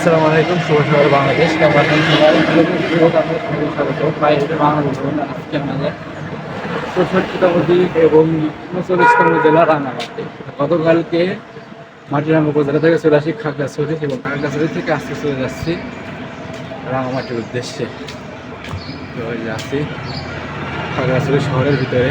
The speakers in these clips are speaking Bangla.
আসসালামু আলাইকুম, শুভ সকাল বাংলাদেশ। কেমন আছেন স্বাগত বাইরে বাংলাদেশ আজকে আমাদের চৌষট্টিতম দিন এবং উনচল্লিশতম জেলা রাঙামাটি গতকালকে মাটিরাম উপজেলা থেকে চলে আসি খাগড়াছড়ি এবং খাগড়াছড়ি থেকে আজকে চলে যাচ্ছি রাঙামাটির উদ্দেশ্যে। তো এই যে আছি খাগড়াছড়ি শহরের ভিতরে।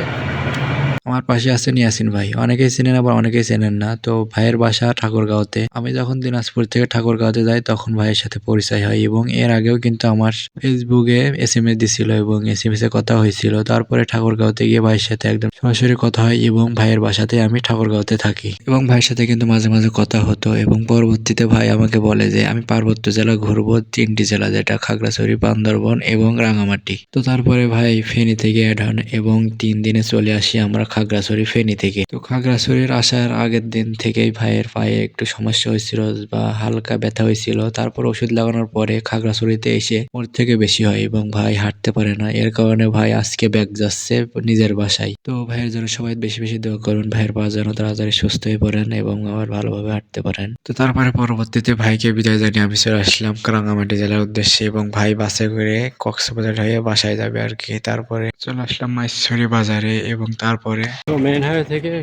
আমার পাশে আছেন ইয়াসিন ভাই। অনেকেই চেনেন, আবার অনেকেই চেনেন না। তো ভাইয়ের বাসা ঠাকুরগাঁওতে। আমি যখন দিনাজপুর থেকে ঠাকুরগাঁওতে যাই, তখন ভাইয়ের সাথে পরিচয় হয় এবং এর আগেও কিন্তু আমার ফেসবুকে এস এম এস দিছিল এবং এস এম এস এ কথা হয়েছিল। তারপরে ঠাকুরগাঁওতে গিয়ে ভাইয়ের সাথে একদম সরাসরি কথা হয় এবং ভাইয়ের বাসাতে আমি ঠাকুরগাঁওতে থাকি। এবং ভাইয়ের সাথে কিন্তু মাঝে মাঝে কথা হতো এবং পরবর্তীতে ভাই আমাকে বলে যে, আমি পার্বত্য জেলা ঘুরবো, তিনটি জেলা যেটা খাগড়াছড়ি, বান্দরবন এবং রাঙামাটি। তো তারপরে ভাই ফেনী থেকে অ্যাড হন এবং তিন দিনে চলে আসি আমরা খাগড়াছড়ি ফেনী থেকে। তো খাগড়াছড়ির আসার আগের দিন থেকেই ভাইয়ের পায়ে একটু সমস্যা হয়েছিল বা হালকা ব্যথা হয়েছিল। তারপর ওষুধ লাগানোর পরে খাগড়াছড়িতে এসে ওর থেকে বেশি হয় এবং ভাই হাঁটতে পারে না। এর কারণে ভাই আজকে ব্যাগ যাচ্ছে নিজের বাসায়। তো ভাইয়ের জন্য সবাই বেশি বেশি দোয়া করুন। ভাইয়ের পা যেন তাড়াতাড়ি সুস্থ হয়ে পড়েন এবং আবার ভালোভাবে হাঁটতে পারেন। তো তারপরে পরবর্তীতে ভাইকে বিদায় জানিয়ে আমি চলে আসলাম রাঙামাটি জেলার উদ্দেশ্যে এবং ভাই বাসে করে কক্সবাজার হয়ে বাসায় যাবে আর কি। তারপরে চলে আসলাম মাইশ্বরী বাজারে এবং তারপরে তো মেন হাইওয়ে থেকে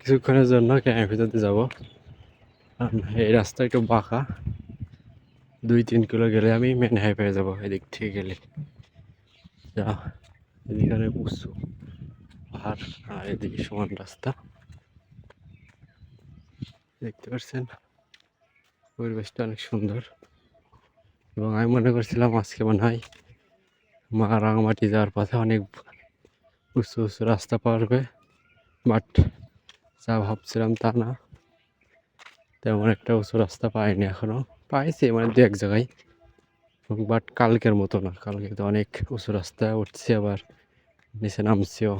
কিছুক্ষণের জন্য ক্যামের ভিতরতে যাব। এই রাস্তা একটু বাঁকা। দুই, তিন কিলো গেলে আমি মেন হাইওয়ে যাব, এদিক থেকে গেলে। যা এদিকে অনেক উঁচু পাহাড়, আর এদিকে সমান রাস্তা। দেখতে পাচ্ছেন? পরিবেশটা অনেক সুন্দর। এবং আমি মনে করছিলাম আজকে মনে হয় মা রাঙামাটি যাওয়ার পথে অনেক উঁচু উঁচু রাস্তা পারবে বাট যা ভাবছিলাম তা না। তেমন একটা উঁচু রাস্তা পাইনি এখনও। পাইছি মানে দু এক জায়গায়, বাট কালকের মতো না। কালকে তো অনেক উঁচু রাস্তা, উঠছি আবার, নিচে নামছিও।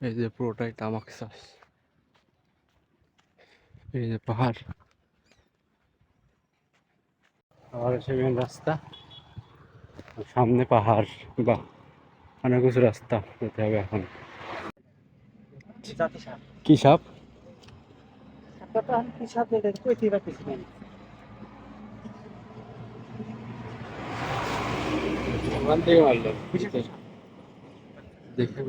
এই যে পুরোটাই তামাক চাষ। এই যে পাহাড়। আবার মেন রাস্তা, সামনে পাহাড় বা অনেক উঁচু রাস্তা যেতে হবে এখন। কি সাপ? দেখে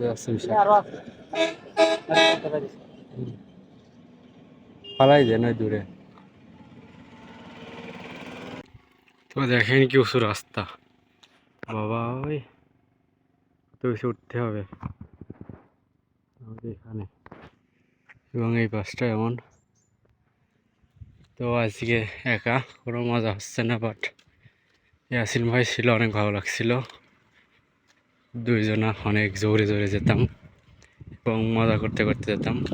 পালাই যায় নয় দূরে। তো দেখেন কি উঁচু রাস্তা। বাবা ওই। কত বেশি উঠতে হবে। আমাদের এখানে। এবং এই বাসটা এমন। তো আজকে একা, কোনো মজা হচ্ছে না বাট ইয়াসিন ভাই ছিল, অনেক ভালো লাগছিল। দুইজনা অনেক জোরে জোরে যেতাম এবং মজা করতে করতে যেতাম।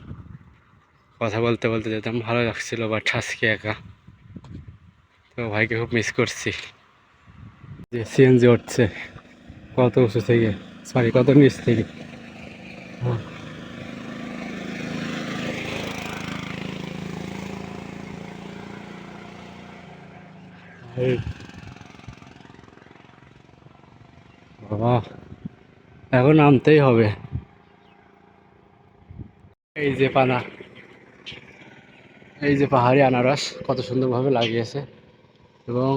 কথা বলতে বলতে যেতাম ভালো লাগছিল বাট আজকে একা। তো ভাইকে খুব মিস করছি। যে সিএনজি উঠছে, কত উঁচু থেকে? সরি কত নিচ থেকে। বাবা এখন নামতেই হবে। এই যে পানা। এই যে পাহাড়ি আনারস কত সুন্দরভাবে লাগিয়েছে। এবং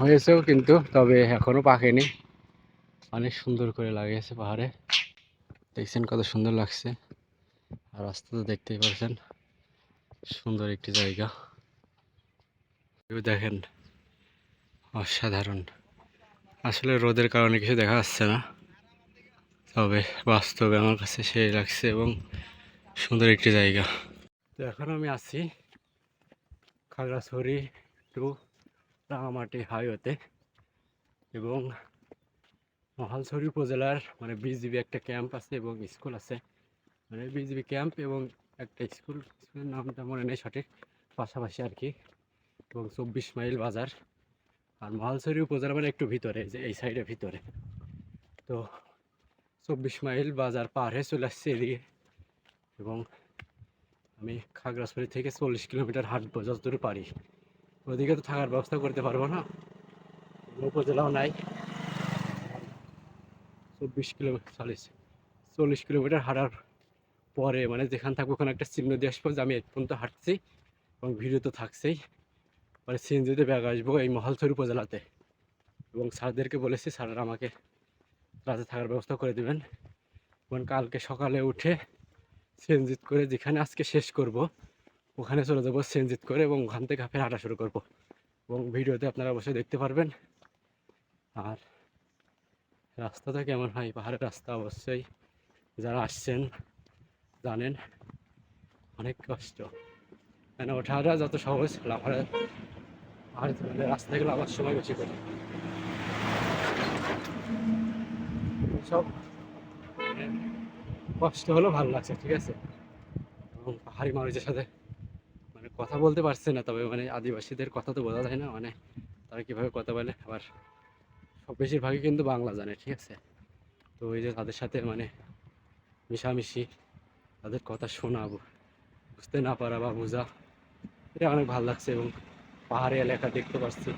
হয়েছেও কিন্তু তবে এখনও পাকেনি। অনেক সুন্দর করে লাগিয়েছে পাহাড়ে। দেখছেন কত সুন্দর লাগছে। আর রাস্তা তো দেখতেই পাচ্ছেন সুন্দর একটি জায়গা। দেখেন, অসাধারণ। আসলে রোদের কারণে কিছু দেখা যাচ্ছে না, তবে বাস্তবে আমার কাছে সেই লাগছে এবং সুন্দর একটি জায়গা। তো এখন আমি আছি খাগড়াছড়ি টু রাঙামাটি হাইওয়েতে এবং মহালছড়ি উপজেলার মানে বিজিবি একটা ক্যাম্প আছে এবং স্কুল আছে। মানে বিজিবি ক্যাম্প এবং একটা স্কুল স্কুলের নামটা মনে নেই সঠিক, পাশাপাশি আর কি, এবং চব্বিশ মাইল বাজার। আর মহালছড়ি উপজেলা মানে একটু ভিতরে যে এই সাইডের ভিতরে। তো চব্বিশ মাইল বাজার পার হয়ে চলে আসছে এদিকে। এবং আমি খাগড়াছড়ি থেকে চল্লিশ কিলোমিটার হাট হাঁটবো যতদূর পারি ওদিকে তো থাকার ব্যবস্থা করতে পারব না। উপজেলাও নাই। চব্বিশ কিলোমিটার চল্লিশ চল্লিশ কিলোমিটার হাঁটার পরে মানে যেখানে থাকব ওখানে একটা চিহ্ন দিয়ে আসব যে আমি এই পর্যন্ত হাঁটছি এবং ভিডিও তো থাকছেই। পরে সিএনজিতে ব্যাগ আসব এই মহালছড়ি উপজেলাতে। এবং স্যারদেরকে বলেছি, স্যাররা আমাকে রাতে থাকার ব্যবস্থা করে দেবেন। এবং কালকে সকালে উঠে সিএনজিত করে যেখানে আজকে শেষ করব, ওখানে চলে যাব সিএনজিত করে এবং ওখান থেকে ফের হাঁটা শুরু করব। এবং ভিডিওতে আপনারা অবশ্যই দেখতে পারবেন। আর রাস্তাটা কেমন হয় পাহাড়ের রাস্তা অবশ্যই। যারা আসছেন, জানেন, অনেক কষ্ট। মানে ওঠাটা যত সহজ লাফারে পাহাড়ে চলে রাস্তা থেকে লাফার সময় বেশি করে। সব মানে কষ্ট হলো ভালো লাগছে, ঠিক আছে? এবং পাহাড়ি মানুষের সাথে মানে কথা বলতে পারছে না, তবে মানে আদিবাসীদের কথা তো বোঝা যায় না মানে তারা কীভাবে কথা বলে, আবার বেশিরভাগই কিন্তু বাংলা জানে, ঠিক আছে? তো ওই যে তাদের সাথে মানে মিশামিশি, তাদের কথা শোনাবো। বুঝতে না পারা বা বোঝা, এটা অনেক ভালো লাগছে এবং পাহাড়ি এলাকা দেখতে পাচ্ছি।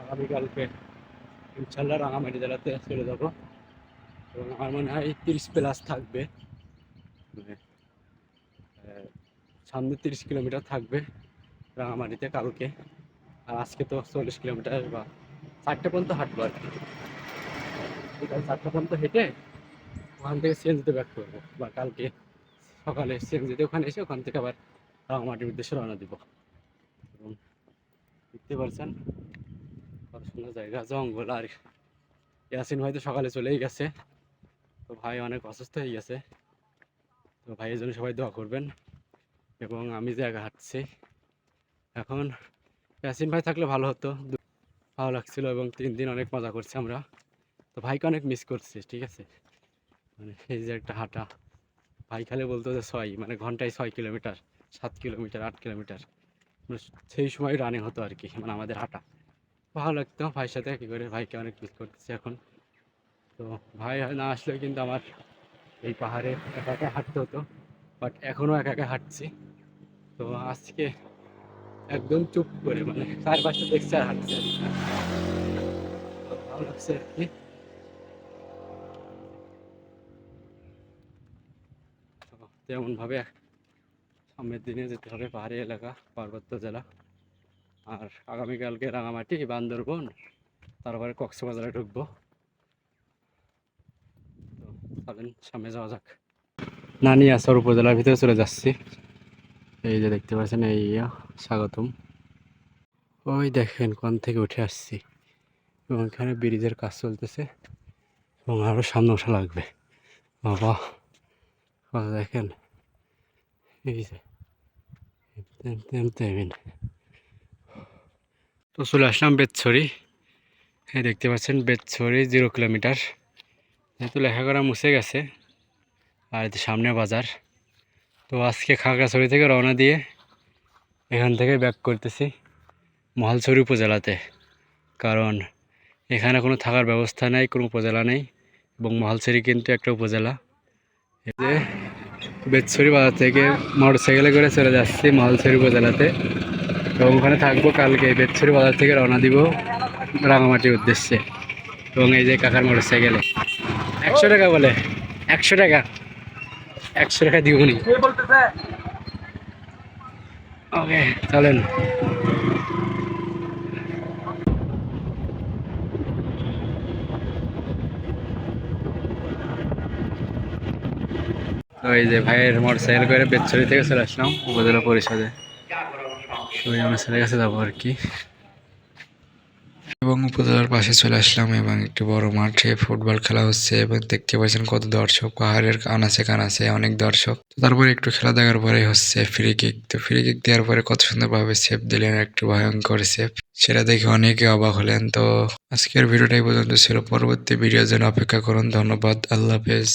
আগামীকালকে ইনশাল্লাহ রাঙামাটি জেলাতে চলে যাব। এবং আমার মনে হয় তিরিশ প্লাস থাকবে। সামনে তিরিশ কিলোমিটার থাকবে রাঙামাটিতে কালকে। আর আজকে তো চল্লিশ কিলোমিটার বা চারটে পর্যন্ত হাঁটবো আর কি। চারটে পর্যন্ত হেঁটে ওখান থেকে সিএনজিতে ব্যাক করব। বা কালকে সকালে সিএনজিতে ওখানে এসে ওখান থেকে আবার রাঙামাটির উদ্দেশ্যে রওনা দিব। এবং দেখতে পারছেন সুন্দর জায়গা, জঙ্গল। আর ইয়াসিন ভাই তো সকালে চলেই গেছে। তো ভাই অনেক অসুস্থ হয়ে গেছে। তো ভাইয়ের জন্য সবাই দোয়া করবেন এবং আমি যে একা হাঁটছি, এখন ইয়াসিন ভাই থাকলে ভালো হতো। ভালো লাগছিল এবং তিন দিন অনেক মজা করছি আমরা। তো ভাইকে অনেক মিস করছি, ঠিক আছে? মানে এই যে একটা হাঁটা। ভাই খালি বলতো যে ছয় মানে ঘন্টায় ছয় কিলোমিটার, সাত কিলোমিটার, আট কিলোমিটার। মানে সেই সময় রানিং হতো আর কি মানে আমাদের হাঁটা। ভালো লাগতো ভাইয়ের সাথে, কী করে ভাইকে অনেক মিস করতেছি এখন। তো ভাই না আসলেও কিন্তু আমার এই পাহাড়ে একা একা হাঁটতে হতো বাট এখনও একা একা হাঁটছি। তো আজকে একদম চুপ করে মানে চারপাশটা দেখছে আর হাঁটছে ভালো লাগছে আর কি। তেমনভাবে সামনের দিনে যেতে হবে পাহাড়ি এলাকা, পার্বত্য জেলা। আর আগামীকালকে রাঙামাটি, বান্দরবন, তারপরে কক্সবাজারে ঢুকবো। চলেন সামনে যাওয়া যাক। নানি আসার উপজেলার ভিতরে চলে যাচ্ছি। এই যে দেখতে পাচ্ছেন, এই স্বাগতম। ওই দেখেন, কোন থেকে উঠে আসছি। এবং এখানে ব্রিজের কাজ চলতেছে। এবং আরও সামনে ওঠা লাগবে। বাবা, কথা দেখেন। এই যে তো চলে আসলাম বেতছড়ি। এই দেখতে পাচ্ছেন, বেতছড়ি, জিরো কিলোমিটার। যেহেতু লেখাপড়া মুছে গেছে, আর যে সামনে বাজার, তো আজকে খাগড়াছড়ি থেকে রওনা দিয়ে এখান থেকে ব্যাক করতেছি মহালছড়ি উপজেলাতে। কারণ এখানে কোনো থাকার ব্যবস্থা নেই, কোনো উপজেলা নেই, এবং মহালছড়ি কিন্তু একটা উপজেলা। যে বেতছড়ি বাজার থেকে মোটর সাইকেলে করে চলে যাচ্ছি মহালছড়ি উপজেলাতে, এবং ওখানে থাকব কালকে। বেতছড়ি বাজার থেকে রওনা দিব রাঙামাটির উদ্দেশ্যে, এবং এই যে কাকার মোটর সাইকেলে একশো টাকা বলে। একশো টাকা। একশো টাকা দিবনি ওকে চলেন। তো এই যে ভাইয়ের মোটর সাইকেল করে বেচছড়ি থেকে চলে আসলাম উপজেলা পরিষদে। তো ওই অনুষ্ঠানের কাছে যাব আর কি। এবং উপজেলার পাশে চলে আসলাম এবং একটি বড় মাঠে ফুটবল খেলা হচ্ছে এবং দেখতে পাচ্ছেন কত দর্শক, পাহাড়ের কানাচে কানাচে অনেক দর্শক। তারপরে একটু খেলা দেখার পরে হচ্ছে ফ্রি কিক তো ফ্রি কিক দেওয়ার পরে কত সুন্দরভাবে সেভ দিলেন, একটু ভয়ঙ্কর সেভ সেটা দেখে অনেকে অবাক হলেন। তো আজকের ভিডিওটাই পর্যন্ত ছিল। পরবর্তী ভিডিওর জন্য অপেক্ষা করুন। ধন্যবাদ। আল্লাহ হাফেজ।